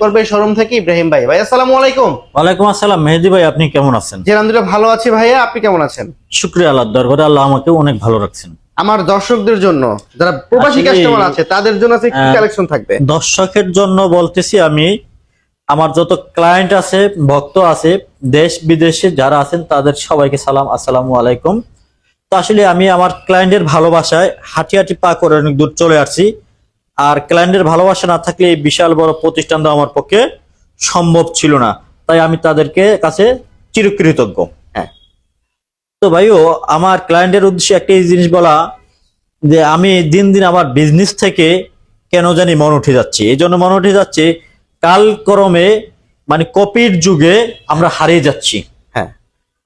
করবে শোরুম থেকে ইব্রাহিম ভাই। ভাই আসসালামু আলাইকুম। ওয়ালাইকুম আসসালাম। মেহেদি ভাই আপনি কেমন আছেন? জি আলহামদুলিল্লাহ ভালো আছি ভাইয়া। আপনি কেমন আছেন? শুক্রিয়া আল্লাহ দরবারে আল্লাহ আমাকে অনেক ভালো রাখছেন। আমার দর্শকদের জন্য যারা প্রবাসী কাস্টমার আছে তাদের জন্য আছে কি। কালেকশন থাকবে। দর্শকের জন্য বলতেছি আমি আমার যত ক্লায়েন্ট আছে ভক্ত আছে দেশ বিদেশে যারা আছেন তাদের সবাইকে সালাম আসসালামু আলাইকুম। তো আসলে আমি আমার ক্লায়েন্টের ভালোবাসায় হাঁটি হাঁটি পা করে অনেক দূর চলে আসছি। আর ক্লায়েন্টের ভালোবাসা না থাকলে এই বিশাল বড় প্রতিষ্ঠানটা আমার পক্ষে সম্ভব ছিল না। তাই আমি তাদেরকে কাছে চিরকৃতজ্ঞ। হ্যাঁ। তো ভাইও, আমার ক্লায়েন্টের উদ্দেশ্যে একটা জিনিস বলা যে আমি দিন দিন আমার বিজনেস থেকে কেন জানি মন উঠে যাচ্ছে। এই জন্য মন উঠে যাচ্ছে কালক্রমে মানে কপির যুগে আমরা হারিয়ে যাচ্ছি। হ্যাঁ।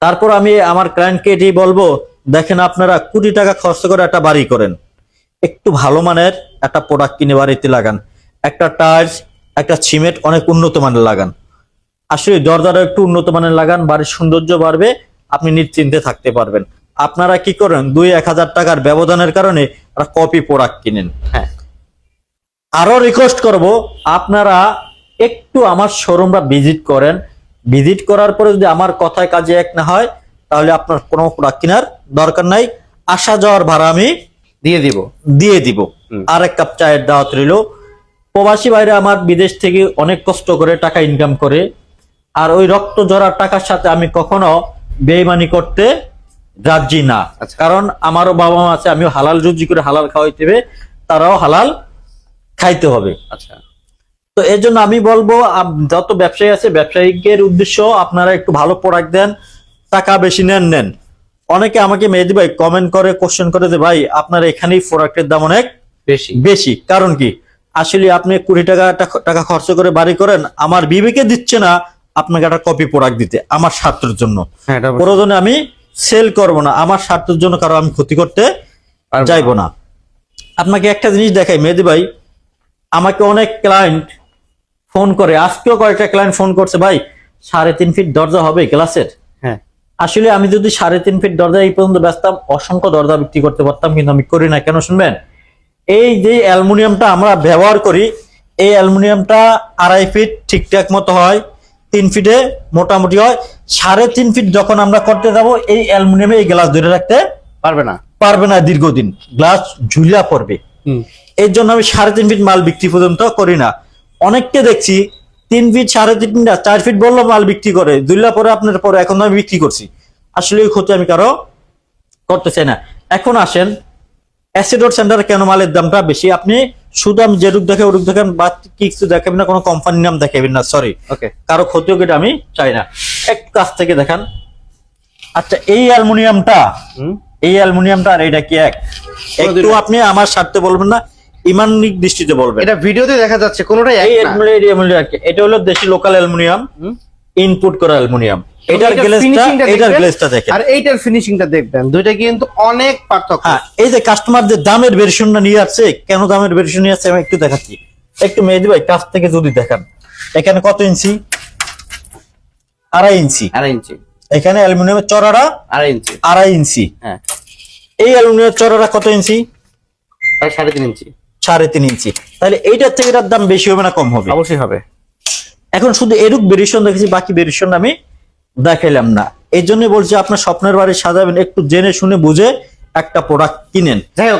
তারপর আমি আমার ক্লায়েন্টকে এটি বলব, দেখেন আপনারা কোটি টাকা খরচ করে একটা বাড়ি করেন। একটু ভালো মানের একটা প্রোডাক্ট কিনে বাড়িতে লাগান। একটা টাইলস একটা সিমেন্ট অনেক উন্নত মানের লাগান। আসলে দরদারও একটু উন্নত মানের লাগান বাড়ির সৌন্দর্য বাড়বে আপনি নিশ্চিন্তে থাকতে পারবেন। আপনারা কি করেন দুই এক হাজার টাকার ব্যবধানের কারণে একটা কপি প্রোডাক্ট কিনেন। হ্যাঁ। আরও রিকোয়েস্ট করব আপনারা একটু আমার শোরুমটা ভিজিট করেন। ভিজিট করার পরে যদি আমার কথায় কাজে এক না হয় তাহলে আপনার কোনো প্রোডাক্ট কেনার দরকার নাই। আসা যাওয়ার ভাড়া আমি দিয়ে দিব। দিয়ে দিব। আর এক কাপ চায়ের দাওয়াত রইল। প্রবাসী বাইরে আমার বিদেশ থেকে অনেক কষ্ট করে টাকা ইনকাম করে। আর ওই রক্ত জড়ার টাকার সাথে আমি কখনো বেইমানি করতে রাজি না। আচ্ছা। কারণ আমারও বাবা মা আছে আমিও হালাল রুজি করে হালাল খাওয়াইতে হবে তারাও হালাল খাইতে হবে। আচ্ছা। তো এর জন্য আমি বলব যত ব্যবসায়ী আছে ব্যবসায়িকের উদ্দেশ্য আপনারা একটু ভালো প্রোডাক্ট দেন টাকা বেশি নেন নেন। অনেকে আমাকে মেহেদি ভাই কমেন্ট করে কোশ্চেন করে যে ভাই আপনার এখানেই প্রোডাক্টের দাম অনেক বেশি। বেশি। কারণ কি? আসলে আপনি কুড়ি টাকা টাকা- খরচ করে বাড়ি করেন আমার বিবেকে দিচ্ছে না আপনাকে একটা কপি প্রোডাক্ট দিতে আমার স্বার্থের জন্য। হ্যাঁ। প্রয়োজনে আমি সেল করব না আমার স্বার্থের জন্য কারও আমি ক্ষতি করতে পারব না। আপনাকে একটা জিনিস দেখাই মেহেদি ভাই আমাকে অনেক ক্লায়েন্ট ফোন করে আজকেও কয়েকটা ক্লায়েন্ট ফোন করছে ভাই সাড়ে তিন ফিট দরজা হবে গ্লাসের হ্যাঁ আসলে আমি যদি সাড়ে তিন ফিট দরজা এই পর্যন্ত ব্যস্তাম অসংখ্য দরজা বিক্রি করতে পারতাম কিন্তু আমি করি না। কেন শুনবেন? এই যে অ্যালুমিনিয়ামটা আমরা ব্যবহার করি এই অ্যালুমিনিয়ামটা আড়াই ফিট ঠিকঠাক মতো হয় তিন ফিটে মোটামুটি হয়। সাড়ে তিন ফিট যখন আমরা করতে যাব এই অ্যালুমিনিয়ামে এই গ্লাস ধরে রাখতে পারবে না। পারবে না দীর্ঘদিন। গ্লাস ঝুলিয়া পড়বে। এর জন্য আমি সাড়ে তিন ফিট মাল বিক্রি পর্যন্ত করি না। অনেককে দেখছি তিন ফিট সাড়ে তিন ফিট না চার ফিট বলল মাল বিক্রি করে। দুইলা পরে আপনার পরে এখন আমি বিক্রি করছি। আসলে ওই ক্ষতি আমি কারও করতে চাই না। এখন আসেন অ্যাসিডোর সেন্টারে কেন মালের দামটা বেশি? আপনি শুধু আমি যেটুক দেখে ওরূপ দেখেন বা কিছু দেখাবেন না কোনো কোম্পানির নাম দেখাবেন না সরি ওকে কারও ক্ষতি হোক এটা আমি চাই না। একটু কাছ থেকে দেখান। আচ্ছা এই অ্যালুমিনিয়ামটা এই অ্যালুমিনিয়ামটা আর এটা কি এক? একটু আপনি আমার স্বার্থে বলবেন না ইমানিক দৃষ্টিতে বলবেন। এটা ভিডিওতে দেখা যাচ্ছে কোনোটাই এই অ্যালুমিনিয়াম অ্যালুমিনিয়াম এটা হলো দেশি লোকাল অ্যালুমিনিয়াম ইনপুট করা অ্যালুমিনিয়াম। এটার এটার গ্লেজটা finishing টা এটার দেখবেন, গ্লেজটা দেখেন। আর এইটার ফিনিশিংটা দেখবেন। দুইটা কিন্তু অনেক পার্থক্য। হ্যাঁ এই যে কাস্টমার যে দামের ভেরিয়েশনটা নিয়ে আসছে কেন দামের ভেরিয়েশন নিয়ে আসছে আমি একটু দেখাচ্ছি। একটু মেহেদি ভাই কাছ থেকে যদি দেখান। এখানে কত ইঞ্চি? আড়াই ইঞ্চি। আড়াই ইঞ্চি। এখানে অ্যালুমিনিয়ামের চড়াটা আড়াই ইঞ্চি। আড়াই ইঞ্চি। হ্যাঁ। এই অ্যালুমিনিয়ামের চড়াটা কত ইঞ্চি? আর সাড়ে তিন ইঞ্চি। সাড়ে তিন ইঞ্চি। তাহলে এইটার থেকে এটার দাম বেশি হবে না কম হবে? অবশ্যই হবে। এখন শুধু এরূপ ভেরিয়েশন দেখেছি বাকি ভেরিয়েশন আমি দেখাইলাম না। এই জন্য বলছি আপনার স্বপ্নের বাড়ি সাজাবেন একটু জেনে শুনে বুঝে একটা প্রোডাক্ট কিনেন। যাই হোক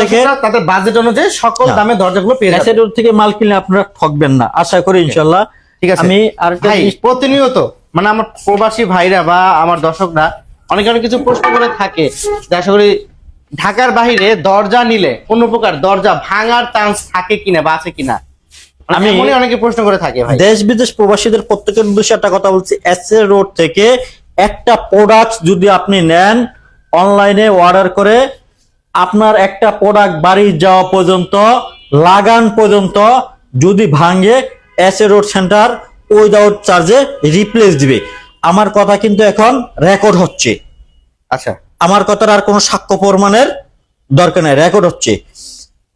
থেকে তাদের বাজেট অনুযায়ী সকল। দামে দরজাগুলো পেয়ে থেকে মাল কিনলে আপনারা ঠকবেন না আশা করি ইনশাল্লাহ ঠিক আছে। আমি জিনিস প্রতিনিয়ত মানে আমার প্রবাসী ভাইরা বা আমার দর্শকরা অনেক অনেক কিছু প্রশ্ন করে থাকে। যে আশা করি ঢাকার বাইরে দরজা নিলে কোন প্রকার দরজা ভাঙার চান্স থাকে কিনা বা আছে কিনা? আমি আমি- এমনই অনেকে প্রশ্ন করে থাকে ভাই। দেশ বিদেশ প্রবাসীদের প্রত্যেকের উদ্দেশ্যে একটা কথা বলছি এসএ রোড থেকে একটা প্রোডাক্ট যদি আপনি নেন অনলাইনে অর্ডার করে আপনার একটা প্রোডাক্ট বাড়ি যাওয়া পর্যন্ত লাগান পর্যন্ত যদি ভাঙে এসএ রোড সেন্টার উইদাউট চার্জে রিপ্লেস দিবে। আমার কথা কিন্তু এখন রেকর্ড হচ্ছে। আচ্ছা। আমার কথার আর কোনো সাক্ষ্য প্রমাণের দরকার নাই রেকর্ড হচ্ছে।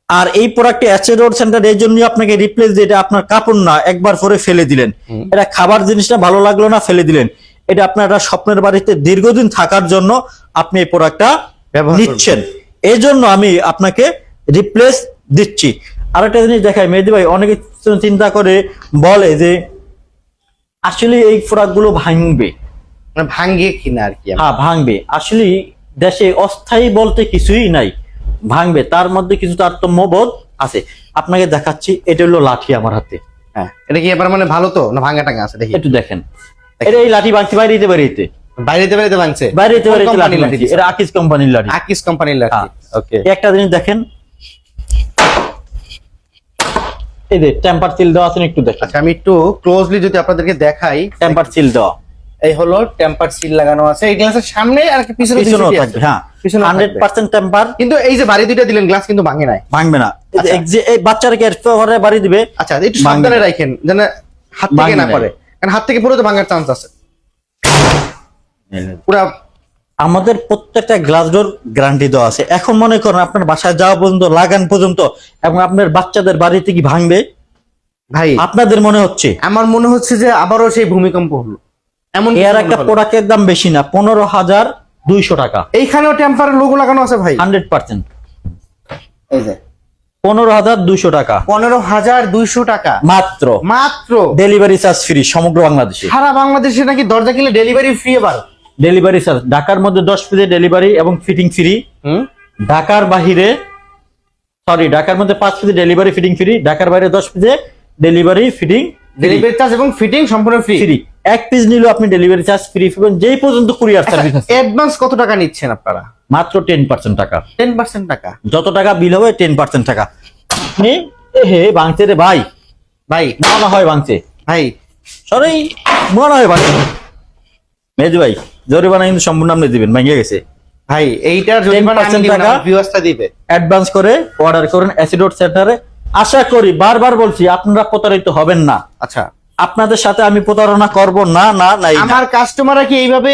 আর এই প্রোডাক্টটি অ্যাসেড রোড সেন্টার এই জন্য আপনাকে রিপ্লেস দিয়ে এটা আপনার কাপড় না একবার পরে ফেলে দিলেন। এটা খাবার জিনিসটা ভালো লাগল না ফেলে দিলেন। এটা আপনার একটা স্বপ্নের বাড়িতে দীর্ঘদিন থাকার জন্য আপনি এই প্রোডাক্টটা ব্যবহার। নিচ্ছেন। এই জন্য আমি আপনাকে রিপ্লেস দিচ্ছি। আর একটা জিনিস দেখাই মেহেদি ভাই অনেকে চিন্তা করে বলে যে আসলে এই প্রোডাক্টগুলো ভাঙবে। মানে ভাঙ্গিয়ে কিনা আর কি? হ্যাঁ ভাঙবে। আসলে দেশে অস্থায়ী বলতে কিছুই নাই। ভাঙবে তার মধ্যে কিছু তারতম্য বোধ আছে। আপনাকে দেখাচ্ছি এটা হলো লাঠি আমার হাতে। হ্যাঁ এটা কি এবার মানে ভালো তো? না ভাঙ্গা টাঙ্গা আছে? দেখি। একটু দেখেন। এটা এই লাঠি ভাঙছি বাইরেতে বাইরেতে বাইরেতে বাইরেতে ভাঙছে? বাইরেতে বাইরেতে কোন লাঠি ভাঙছি? এটা আকিস কোম্পানির লাঠি। আকিস কোম্পানির লাঠি। হ্যাঁ। ওকে একটা জিনিস দেখেন। এই যে টেম্পার সিল দেওয়া আছে একটু দেখেন। আচ্ছা আমি একটু ক্লোজলি যদি আপনাদেরকে দেখাই। টেম্পার সিল দেওয়া। এই হলো টেম্পার সিল লাগানো আছে। এই গ্লাসের সামনে আর পিছনে পিছনেও থাকবে হ্যাঁ। টেম্পার কিন্তু এই যে বাড়ি দুইটা দিলেন গ্লাস কিন্তু ভাঙে নাই। ভাঙবে না। এই আচ্ছা। বাচ্চারা কি এরপরে বাড়ি দিবে? আচ্ছা একটু সাবধানে রাখেন যেন হাত থেকে ভাঙবে না না। পড়ে। কারণ হাত থেকে পুরো তো ভাঙার চান্স আছে। পুরা আমাদের প্রত্যেকটা গ্লাস ডোর গ্যারান্টি দেওয়া আছে। এখন মনে করেন আপনার বাসায় যাওয়া পর্যন্ত লাগান পর্যন্ত এবং আপনার বাচ্চাদের বাড়িতে কি ভাঙবে? ভাই আপনাদের মনে হচ্ছে? আমার মনে হচ্ছে যে আবারও সেই ভূমিকম্প হলো। এমন এর একটা প্রোডাক্টের দাম বেশি না পনেরো হাজার দুইশো টাকা। এইখানেও টেম্পার লোগো লাগানো আছে ভাই? Hundred percent. এই যে। পনেরো হাজার দুইশো টাকা। পনেরো হাজার দুইশো টাকা। মাত্র। মাত্র? ডেলিভারি চার্জ ফ্রি সমগ্র বাংলাদেশে। সারা বাংলাদেশে নাকি দরজা কিনলে ডেলিভারি ফ্রি এবার? ডেলিভারি চার্জ ঢাকার মধ্যে দশ পিসে ডেলিভারি এবং ফিটিং ফ্রি ঢাকার বাহিরে সরি ঢাকার মধ্যে পাঁচ পিসে ডেলিভারি ফিটিং ফ্রি ঢাকার বাইরে দশ পিসে ডেলিভারি ফিটিং ডেলিভারি চার্জ এবং ফিটিং সম্পূর্ণ ফ্রি ফ্রি এক পিস নিলেও আপনি ডেলিভারি চার্জ ফ্রি পাবেন যেই পর্যন্ত কুরিয়ার সার্ভিস অ্যাডভান্স কত টাকা নিচ্ছেন আপনারা? মাত্র টেন পার্সেন্ট টাকা। টেন পার্সেন্ট টাকা? যত টাকা বিল হবে টেন পার্সেন্ট টাকা। আপনি হে ভাঙছে রে ভাই। ভাই। মনে হয় ভাঙছে ভাই। সরি মনে হয় ভাঙছে মেজু ভাই জরিমানা কিন্তু সম্পূর্ণ আপনি দিবেন ভেঙে গেছে। ভাই এইটার জরিমানা আমি 10% দিব না টাকা? ভিউয়ার্সটা দিবে। অ্যাডভান্স করে অর্ডার করুন অ্যাসিডোড সেন্টারে আশা করি বারবার বলছি আপনারা প্রতারিত হবেন না। আচ্ছা। আপনাদের সাথে আমি প্রতারণা করব? না না নাই আমার কাস্টমাররা কি এইভাবে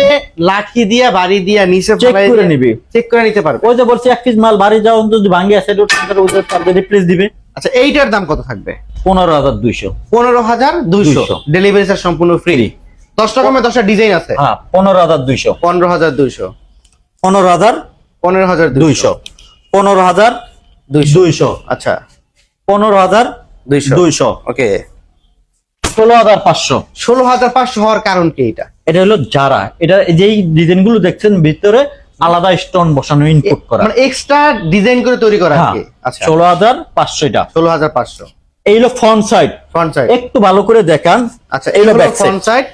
লাঠি দিয়া বাড়ি দিয়া নিচে চেক করে নিবে। চেক করে নিতে পারবে? ওই যে বলছি এক পিস মাল বাড়ি যাও যদি ভাঙে সেন্টারে ওদের তাদের রিপ্লেস দিবে। আচ্ছা এইটার দাম কত থাকবে? পনেরো হাজার দুইশো। পনেরো হাজার দুইশো। ডেলিভারি চার্জ সম্পূর্ণ ফ্রি দশ রকমের দশটা ডিজাইন আছে। হ্যাঁ পনেরো হাজার দুইশো। পনেরো হাজার দুইশো। পনেরো হাজার পনেরো হাজার দুইশো। পনেরো হাজার দুইশো। আচ্ছা। পনেরো হাজার দুইশো। দুইশো। ওকে ষোলো হাজার পাঁচশো। ষোলো হাজার পাঁচশো হওয়ার কারণ কি এটা? এটা হলো যারা। এটা যেই ডিজাইনগুলো দেখছেন ভিতরে আলাদা স্টোন বসানো ইনপুট করা। মানে এক্সট্রা ডিজাইন করে তৈরি করা হ্যাঁ আচ্ছা। ষোলো হাজার পাঁচশো এটা। ষোলো হাজার পাঁচশো। এই হলো ফ্রন্ট সাইড ফ্রন্ট সাইড একটু ভালো করে দেখান। আচ্ছা এই হলো back ফ্রন্ট সাইড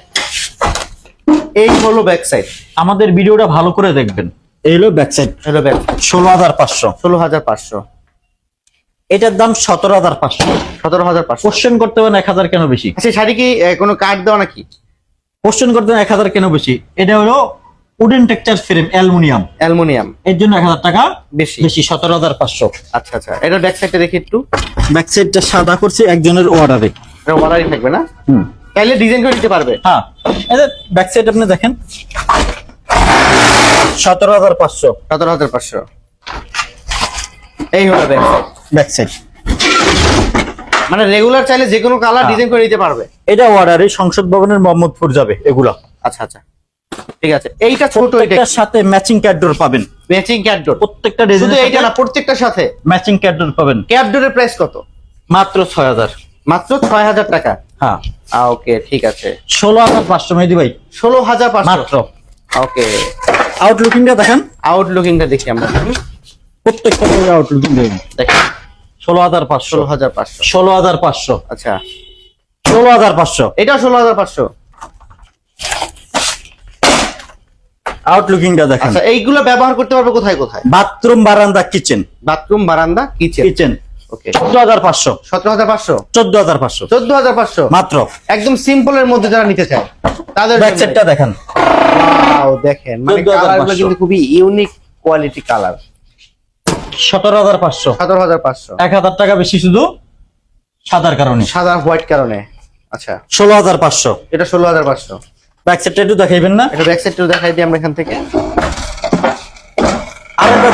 এই হলো ব্যাক সাইড আমাদের ভিডিওটা ভালো করে দেখবেন। এই হলো ব্যাক সাইড হলো ব্যাক ষোলো হাজার পাঁচশো। ষোলো হাজার পাঁচশো। এটার দাম সতেরো হাজার পাঁচশো। সতেরো হাজার পাঁচশো। কোশ্চেন করতে পারেন এক হাজার কেন বেশি? আচ্ছা শাড়ি কি কোনো কার্ড দেওয়া নাকি? কোশ্চেন করতে পারেন এক হাজার কেন বেশি? এটা হলো wooden texture frame aluminium aluminium. এর জন্য এক হাজার টাকা বেশি। বেশি সতেরো হাজার পাঁচশো। আচ্ছা আচ্ছা এটা ব্যাক সাইডটা দেখি একটু। ব্যাক সাইডটা সাদা করছি একজনের অর্ডারে ওয়ালারই থাকবে না? হুম। তাইলে ডিজাইন করে দিতে পারবে। হ্যাঁ ব্যাক সাইড আপনি দেখেন। সতেরো হাজার পাঁচশো। সতেরো হাজার পাঁচশো। এই হলো ব্যাক সাইড ব্যাক সাইড মানে রেগুলার চাইলে যে কোনো কালার। ডিজাইন করে দিতে পারবে। এটা অর্ডারে সংসদ ভবনের মোহাম্মদপুর যাবে এগুলা। আচ্ছা আচ্ছা। ঠিক আছে। এইটা ছোট এটা। প্রত্যেকটার সাথে ম্যাচিং ক্যাডোর পাবেন। ম্যাচিং ক্যাটডোর প্রত্যেকটা শুধু এইটা না প্রত্যেকটার সাথে। ম্যাচিং ক্যাডোর পাবেন। ক্যাটডোরের প্রাইস কত? মাত্র ছয় হাজার। মাত্র ছয় হাজার টাকা? হ্যাঁ। ওকে ঠিক আছে। ষোলো হাজার পাঁচশো মেহেদি ভাই। ষোলো হাজার পাঁচশো। মাত্র। ওকে। আউটলুকিংটা দেখেন। আউটলুকিংটা দেখি আমরা। প্রত্যেকটা আউটলুকিং দেখেন ষোলো হাজার পাঁচশো। ষোলো হাজার পাঁচশো। ষোলো হাজার পাঁচশো। আচ্ছা। ষোলো হাজার পাঁচশো। এটা ষোলো হাজার পাঁচশো। আউটলুকিংটা দেখেন। আচ্ছা এইগুলো ব্যবহার করতে পারবে কোথায় কোথায়? বাথরুম বারান্দা কিচেন বাথরুম বারান্দা কিচেন কিচেন ওকে চোদ্দ হাজার পাঁচশো। সতেরো হাজার পাঁচশো? চোদ্দ হাজার পাঁচশো। চোদ্দ হাজার পাঁচশো? মাত্র। একদম সিম্পলের মধ্যে যারা নিতে চায় তাদের ব্যাক দেখেন। দেখেন। মানে কালারগুলো কিন্তু খুবই ইউনিক কোয়ালিটি কালার সতেরো হাজার পাঁচশো। সতেরো হাজার পাঁচশো। এক হাজার টাকা বেশি শুধু সাদার কারণে। সাদা হোয়াইট কারণে। আচ্ছা। ষোলো হাজার পাঁচশো। এটা ষোলো হাজার পাঁচশো। ব্যাক সাইডটা একটু দেখাইবেন না? এটা ব্যাক সাইডটা দেখাই দিই আমরা এখান থেকে।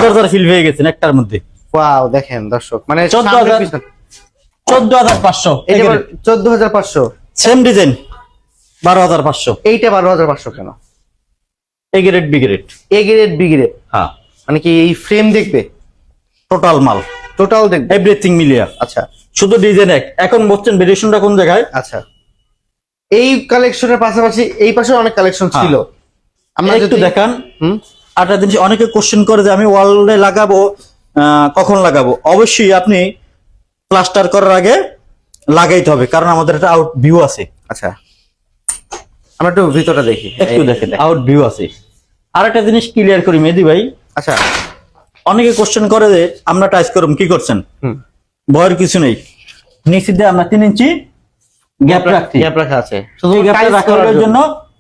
দরজার ফিল হয়ে গেছেন একটার মধ্যে। ওয়াও দেখেন দর্শক মানে 14,000 চোদ্দ হাজার পাঁচশো চোদ্দ হাজার পাঁচশো। সেম ডিজাইন বারো হাজার পাঁচশো। এইটা বারো হাজার পাঁচশো কেন? A grade B grade A grade B grade হ্যাঁ। মানে কি এই ফ্রেম দেখবে? টোটাল মাল। টোটাল দেখবে। এভরিথিং মিলিয়া আচ্ছা। শুধু ডিজাইন এক। এখন বলছেন ভেরিয়েশনটা কোন জায়গায়? আচ্ছা। এই কালেকশনের পাশাপাশি এই পাশে অনেক কালেকশন হ্যাঁ। ছিল। আমরা একটু দেখান। আরেকটা জিনিস অনেকে কোশ্চেন করে যে আমি ওয়ালে লাগাবো কখন লাগাবো? অবশ্যই আপনি প্লাস্টার করার আগে লাগাইতে হবে কারণ আমাদের একটা আউট ভিউ আছে। আচ্ছা। আমরা একটু ভিতরটা দেখি। একটু দেখেন আউট ভিউ আছে। আর একটা জিনিস ক্লিয়ার করি মেহেদি ভাই। আচ্ছা। অনেকে কোশ্চেন করে যে আমরা টাইস করুম কি করছেন? ভয়ের কিছু নেই। দিয়ে আমরা তিন ইঞ্চি গ্যাপ রাখছি। গ্যাপ রাখা আছে। শুধু গ্যাপটা রাখার জন্য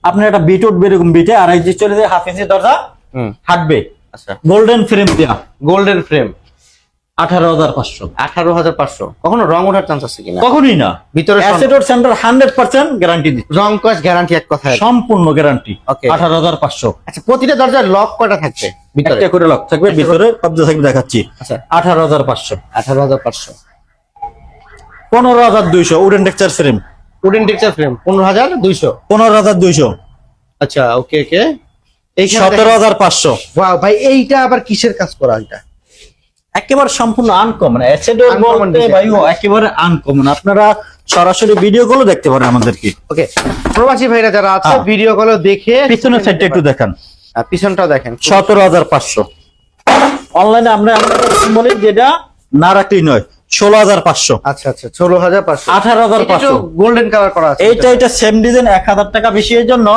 আপনার একটা বিট উঠবে এরকম বিটে আর এই যে চলে যায় হাফ ইঞ্চি দরজা হাঁটবে। আচ্ছা। গোল্ডেন ফ্রেম দেওয়া গোল্ডেন ফ্রেম আঠারো হাজার পাঁচশো। আঠারো হাজার পাঁচশো। কখনো রং ওঠার চান্স আছে কিনা? কখনোই না। ভিতরে অ্যাসেডোর সেন্টার হান্ড্রেড পার্সেন্ট গ্যারান্টি রং কস গ্যারান্টি এক কথায়। সম্পূর্ণ গ্যারান্টি. আঠারো হাজার পাঁচশো। আচ্ছা প্রতিটা দরজার লক থাকবে? ভিতরে একটা করে লক থাকবে ভিতরে কবজা থাকবে দেখাচ্ছি। আচ্ছা। আঠারো হাজার পাঁচশো। আঠারো হাজার পাঁচশো। পনেরো হাজার দুইশো wooden texture frame wooden texture frame পনেরো হাজার দুইশো? পনেরো হাজার দুইশো। আচ্ছা ওকে ওকে এই সতেরো হাজার পাঁচশো। ওয়াও ভাই এইটা আবার কিসের কাজ করা এটা? একেবারে সম্পূর্ণ আনকমন অ্যাসেডোর বলতে। ভাই ও একেবারে আনকমন আপনারা সরাসরি ভিডিও গুলো দেখতে পারেন আমাদেরকে। ওকে প্রবাসী ভাইরা যারা আছে হ্যাঁ। ভিডিও গুলো দেখে পিছনের সাইডটা একটু দেখান। আর পিছনটাও দেখেন। সতেরো হাজার পাঁচশো। অনলাইনে আমরা বলি যেটা না রাখলেই নয় ষোলো হাজার পাঁচশো। আচ্ছা আচ্ছা ষোলো হাজার পাঁচশো। আঠারো হাজার পাঁচশো। গোল্ডেন কালার করা আছে। এইটা এটা সেম ডিজাইন এক হাজার টাকা বেশি এর জন্য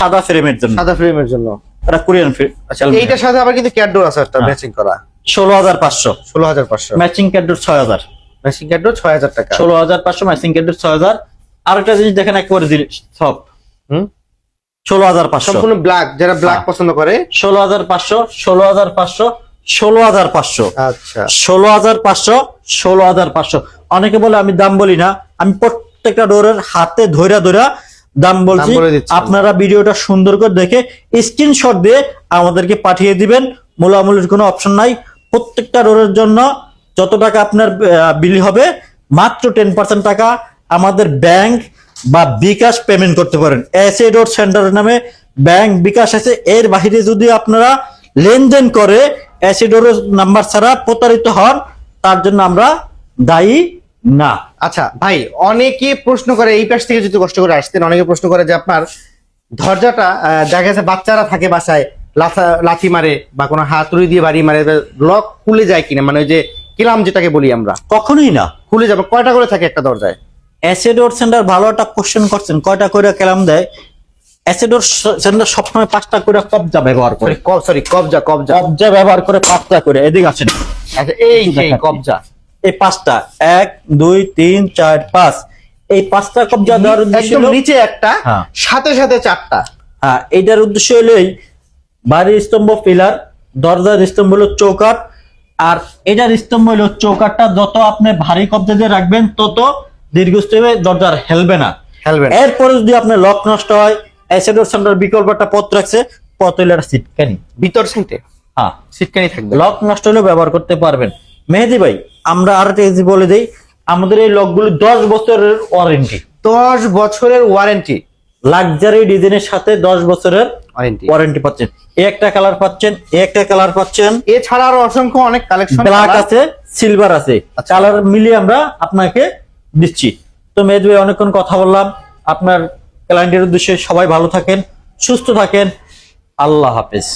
সাদা ফ্রেমের জন্য। সাদা ফ্রেমের জন্য। এটা কোরিয়ান ফ্রেম আচ্ছা এইটার সাথে আবার কিন্তু ক্যাডোর আছে একটা। ম্যাচিং করা। ষোলো হাজার পাঁচশো। ষোলো হাজার পাঁচশো। ম্যাচিং ক্যাডোর ছয় হাজার। ম্যাচিং ক্যাডোর ছয় হাজার টাকা। ষোলো হাজার পাঁচশো ম্যাচিং ক্যাডোর ছয় হাজার। আরেকটা জিনিস দেখেন একবারে সব। হুম? ষোলো হাজার পাঁচশো। সম্পূর্ণ ব্ল্যাক যারা ব্ল্যাক। পছন্দ করে। ষোলো হাজার পাঁচশো ষোলো হাজার পাঁচশো ষোলো হাজার পাঁচশো। আচ্ছা। ষোলো হাজার পাঁচশো ষোলো হাজার পাঁচশো। অনেকে বলে আমি দাম বলি না। আমি প্রত্যেকটা ডোরের হাতে ধৈরা ধৈরা দাম বলছি। আপনারা ভিডিওটা সুন্দর করে দেখে স্ক্রিনশট দিয়ে আমাদেরকে পাঠিয়ে দিবেন। মূলামূলির কোনো অপশন নাই। প্রত্যেকটা ডোরের জন্য যত টাকা আপনার বিল হবে মাত্র টেন পার্সেন্ট টাকা আমাদের ব্যাংক বা বিকাশ পেমেন্ট করতে পারেন। এস এ ডট সেন্টারের নামে ব্যাংক বিকাশ আছে। এর বাইরে যদি আপনারা লেনদেন করে অ্যাসিডোর নাম্বার ছাড়া প্রতারিত হন তার জন্য আমরা দায়ী না। আচ্ছা ভাই অনেকে প্রশ্ন করে এই পাশ থেকে যদি কষ্ট করে আসতেন অনেকে প্রশ্ন করে যে আপনার দরজাটা দেখা যাচ্ছে বাচ্চারা থাকে বাসায় লাথা লাথি মারে বা কোনো হাতুড়ি দিয়ে বাড়ি মারে লক খুলে যায় কিনা? মানে ওই যে কিলাম যেটাকে বলি আমরা। কখনোই না। খুলে যাবে কয়টা করে থাকে একটা দরজায়? অ্যাসিডোর সেন্টার ভালো একটা কোশ্চেন করছেন কয়টা করে কেলাম দেয়? অ্যাসিডোর সেন্টার সবসময় পাঁচটা করে কবজা ব্যবহার করে। সরি কবজা কবজা। কবজা ব্যবহার করে পাঁচটা করে এদিকে আছেন আচ্ছা এই দেখাচ্ছি। কবজা। এই পাঁচটা এক দুই তিন চার পাঁচ। এই পাঁচটা কবজা দেওয়ার উদ্দেশ্য হলো- নিচে একটা হ্যাঁ। সাথে সাথে চারটা। হ্যাঁ এইটার উদ্দেশ্য হলোই বাড়ির স্তম্ভ পিলার দরজার স্তম্ভ হলো চৌকাট আর এটার স্তম্ভ হলো চৌকাটটা যত আপনি ভারী কবজা দিয়ে রাখবেন তত দীর্ঘস্থায়ী দরজার হেলবে না। হেলবেন এরপরে যদি আপনার লক নষ্ট হয় অ্যাসেডোর সেন্টার বিকল্প একটা পথ রাখছে পথ হইলে একটা সিটকানি ভিতর সাইডে হ্যাঁ। সিটকানি থাকবে। লক নষ্ট হলেও ব্যবহার করতে পারবেন। মেহেদি ভাই আমরা আর একটা বলে দিই আমাদের এই লকগুলো দশ বছরের ওয়ারেন্টি দশ বছরের ওয়ারেন্টি লাক্সারি ডিজাইনের সাথে দশ বছরের ওয়ারেন্টি ওয়ারেন্টি পাচ্ছেন। একটা কালার পাচ্ছেন একটা কালার পাচ্ছেন। এছাড়া আরও অসংখ্য অনেক কালেকশন ব্ল্যাক আছে সিলভার আছে। আচ্ছা। কালার মিলিয়ে আমরা আপনাকে দিচ্ছি তো মেহেদি ভাই, অনেকক্ষণ কথা বললাম। আপনার ক্লায়েন্টের উদ্দেশ্যে সবাই ভালো থাকেন, সুস্থ থাকেন। আল্লাহ হাফেজ।